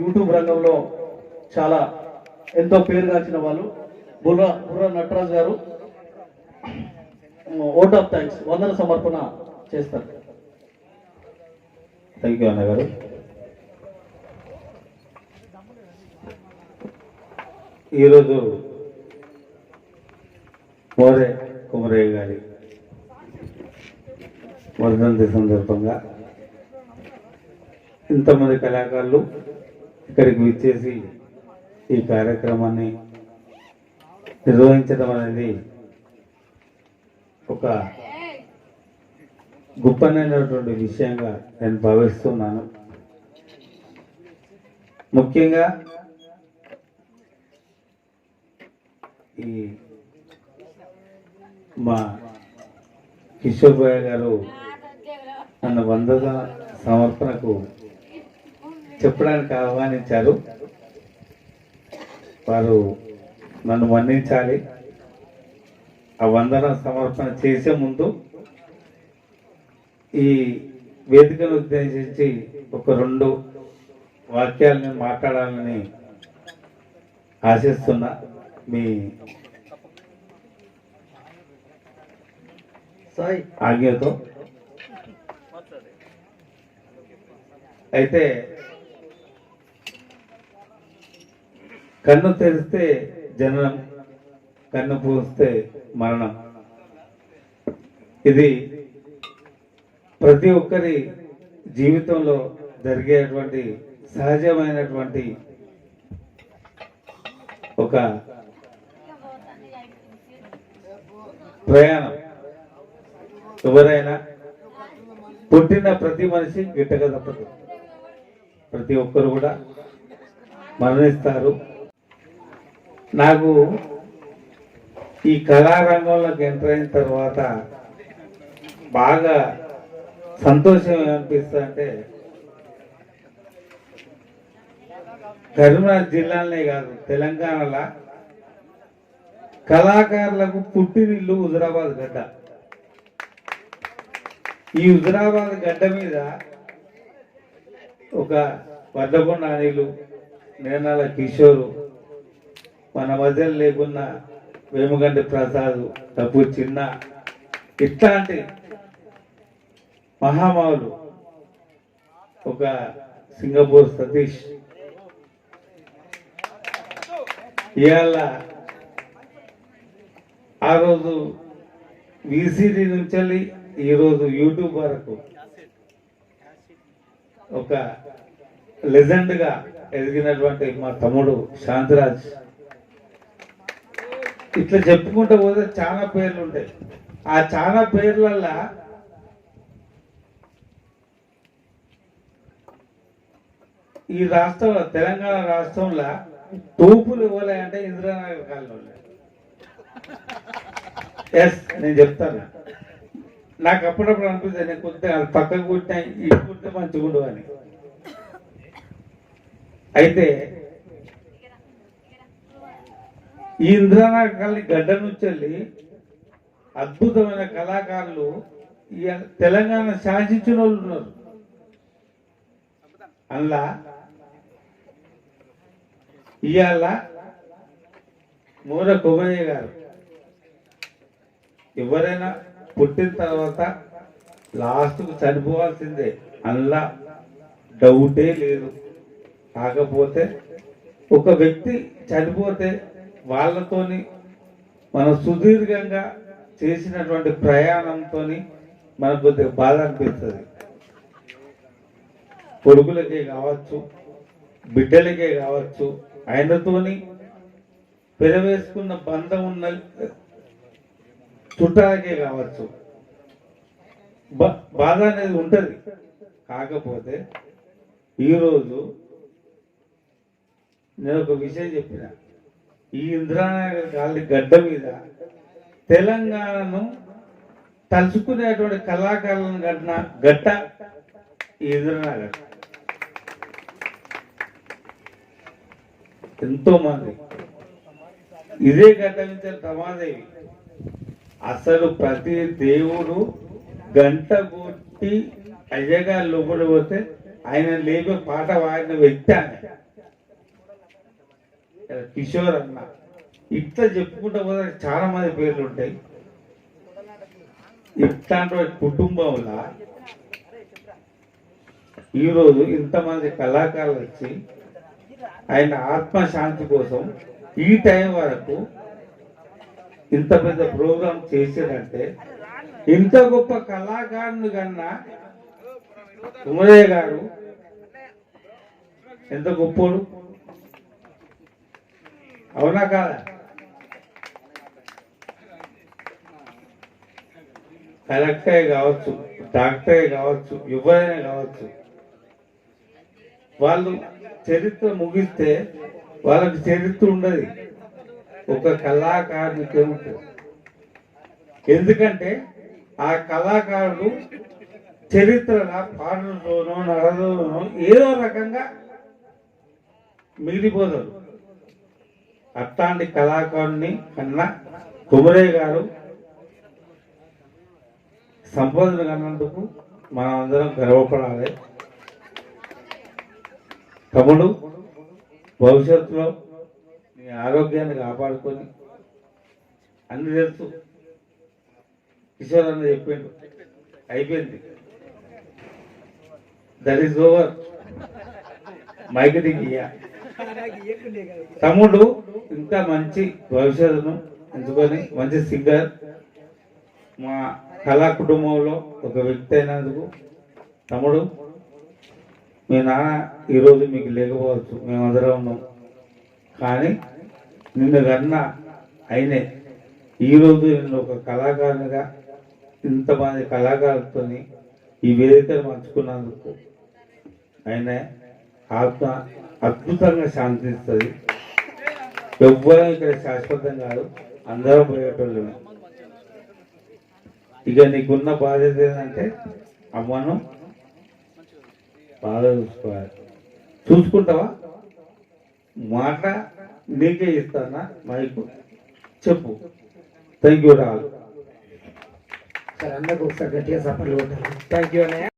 YouTube రంగంలో చాలా ఎంతో పేరుగాంచిన వాళ్ళు. బుర్ర బుర్ర నటరాజ్ గారు ఓట్ ఆఫ్ థ్యాంక్స్ వందన సమర్పణ చేస్తారు. థ్యాంక్ యూ అన్న గారు. ఈరోజు మోరే కుమరయ్య గారి వర్ధంతి సందర్భంగా ఇంతమంది కళాకారులు ఇక్కడికి విచ్చేసి ఈ కార్యక్రమాన్ని నిర్వహించడం అనేది ఒక గొప్పనైనటువంటి విషయంగా నేను భావిస్తున్నాను. ముఖ్యంగా ఈ మా కిషోర్ భాయ్ గారు నన్ను వందగా సమర్పణకు చెప్పడానికి ఆహ్వానించారు. వారు నన్ను మన్నించాలి. ఆ వందన సమర్పణ చేసే ముందు ఈ వేదికను ఉద్దేశించి ఒక రెండు వాక్యాలను మాట్లాడాలని ఆశిస్తున్నా. మీ సాయి. ఆజ్ఞతో. అయితే కన్ను తెరిస్తే జననం కన్ను పూస్తే మరణం. ఇది ప్రతి ఒక్కరి జీవితంలో జరిగేటువంటి సహజమైనటువంటి ఒక ప్రయాణం. ఎవరైనా పుట్టిన ప్రతి మనిషి గిట్టక తప్పదు. ప్రతి ఒక్కరు కూడా మరణిస్తారు. నాకు ఈ కళారంగంలోకి ఎంటర్ అయిన తర్వాత బాగా సంతోషం ఏమనిపిస్తుంది అంటే కరీంనగర్ జిల్లాలోనే కాదు తెలంగాణలో. కళాకారులకు పుట్టినిల్లు హుజరాబాద్ గడ్డ. ఈ హుజరాబాద్ గడ్డ మీద ఒక వడ్డకొండ అనిలు నేనాల కిషోరు మన మధ్యలో లేకున్న వేముగంటి ప్రసాద్ డబ్బు చిన్న. ఇట్లాంటి మహామావులు ఒక సింగపూర్ సతీష్. ఇవాళ ఆ రోజు విసిడి నుంచి ఈరోజు యూట్యూబ్ వరకు ఒక లెజెండ్గా ఎదిగినటువంటి మా తమ్ముడు శాంతిరాజ్. ఇట్లా చెప్పుకుంటూ పోతే చాలా పేర్లు ఉంటాయి. ఆ చాలా పేర్లల్లా ఈ రాష్ట్రం తెలంగాణ రాష్ట్రంలో తూపులు ఇవ్వలేదంటే ఇందిరానగర్ కాలంలో ఎస్ నేను చెప్తాను. నాకు అప్పుడప్పుడు అనిపిస్తుంది నేను కొద్దిగా అది పక్కకు కుట్టినా ఇటు కుట్టితే మంచిగుండు అని. అయితే ఈ ఇంద్రనాథ్ కాలనీ గడ్డ నుంచి అద్భుతమైన కళాకారులు తెలంగాణ శాసించిన వాళ్ళు ఉన్నారు. అందులో ఇవాళ మూర కుమయ్య గారు ఎవరైనా పుట్టిన తర్వాత లాస్ట్కు చనిపోవాల్సిందే అందులో డౌటే లేదు. కాకపోతే ఒక వ్యక్తి చనిపోతే వాళ్ళతోని మనం సుదీర్ఘంగా చేసినటువంటి ప్రయాణంతో మనకు కొద్దిగా బాధ అనిపిస్తుంది. కొడుకులకే కావచ్చు బిడ్డలకే కావచ్చు ఆయనతోని పెరవేసుకున్న బంధం ఉన్న చుట్టాలకే కావచ్చు. బ- బాధ అనేది ఉంటుంది. కాకపోతే ఈరోజు నేను ఒక విషయం చెప్పిన. ఈ ఇంద్రానగర్ గాలి గడ్డ మీద తెలంగాణను తలుచుకునేటువంటి కళాకారులను గడ్డ గడ్డ ఈ ఎంతో మంది. ఇదే గడ్డ నుంచి రమాదేవి అసలు ప్రతి దేవుడు గంట కొట్టి అయ్యగారు లోపల పోతే ఆయన లేపే పాట వాడిన వ్యక్తి కిషోర్ అన్న. ఇట్లా చెప్పుకుంటా పోతే చాలా మంది పేర్లు ఉంటాయి. ఇట్లాంటి కుటుంబంలో ఈరోజు ఇంతమంది కళాకారులు వచ్చి ఆయన ఆత్మశాంతి కోసం ఈ టైం వరకు ఇంత పెద్ద ప్రోగ్రాం చేశారంటే ఇంత గొప్ప కళాకారుని కన్నా ఉమరయ్య గారు ఎంత గొప్పోడు? అవునా కాదా? కలెక్టరే కావచ్చు డాక్టరే కావచ్చు ఎవరైనా కావచ్చు. వాళ్ళు చరిత్ర ముగిస్తే వాళ్ళకి చరిత్ర ఉండదు. ఒక కళాకారునికి ఏముంటుంది ఎందుకంటే ఆ కళాకారుడు చరిత్రగా పాటలతోనో నడలోనో ఏదో రకంగా మిగిలిపోతారు అట్లాంటి కళాకారుని కన్నా కుమరయ్య గారు సంపదను కన్నందుకు మనం అందరం గర్వపడాలి. తమ్ముడు భవిష్యత్తులో నీ ఆరోగ్యాన్ని కాపాడుకొని అన్ని తెలుసు. కిషోర్ అన్న చెప్పిండు. అయిపోయింది. దట్ ఈస్ ఓవర్ మైక్ దిగియా తమ్ముడు ఇంకా మంచి భవిష్యత్తును ఎంచుకొని మంచి సింగర్ మా కళా కుటుంబంలో ఒక వ్యక్తి అయినందుకు తమ్ముడు మీ నాన్న ఈరోజు మీకు లేకపోవచ్చు మేమందరం ఉన్నాం. కానీ నిన్ను కన్నా అయినే ఈరోజు నేను ఒక కళాకారునిగా ఇంతమంది కళాకారులతో ఈ వేదికను పంచుకున్నందుకు ఆయన ఆత్మ అద్భుతంగా శాంతిస్తుంది. ఎవ్వరం ఇక్కడ శాశ్వతం కాదు అందరం పోయేటోళ్ళు ఇక నీకున్న బాధ్యత ఏంటంటే అమ్మను బాగా చూసుకోవాలి. చూసుకుంటావా? మాట నీకే ఇస్తానా? మైకు చెప్పు. థ్యాంక్ యూ రాల్ సార్ అందరికి ఒకసారి గట్టిగా సపోర్ట్ థ్యాంక్ యూ అన్నయ్య.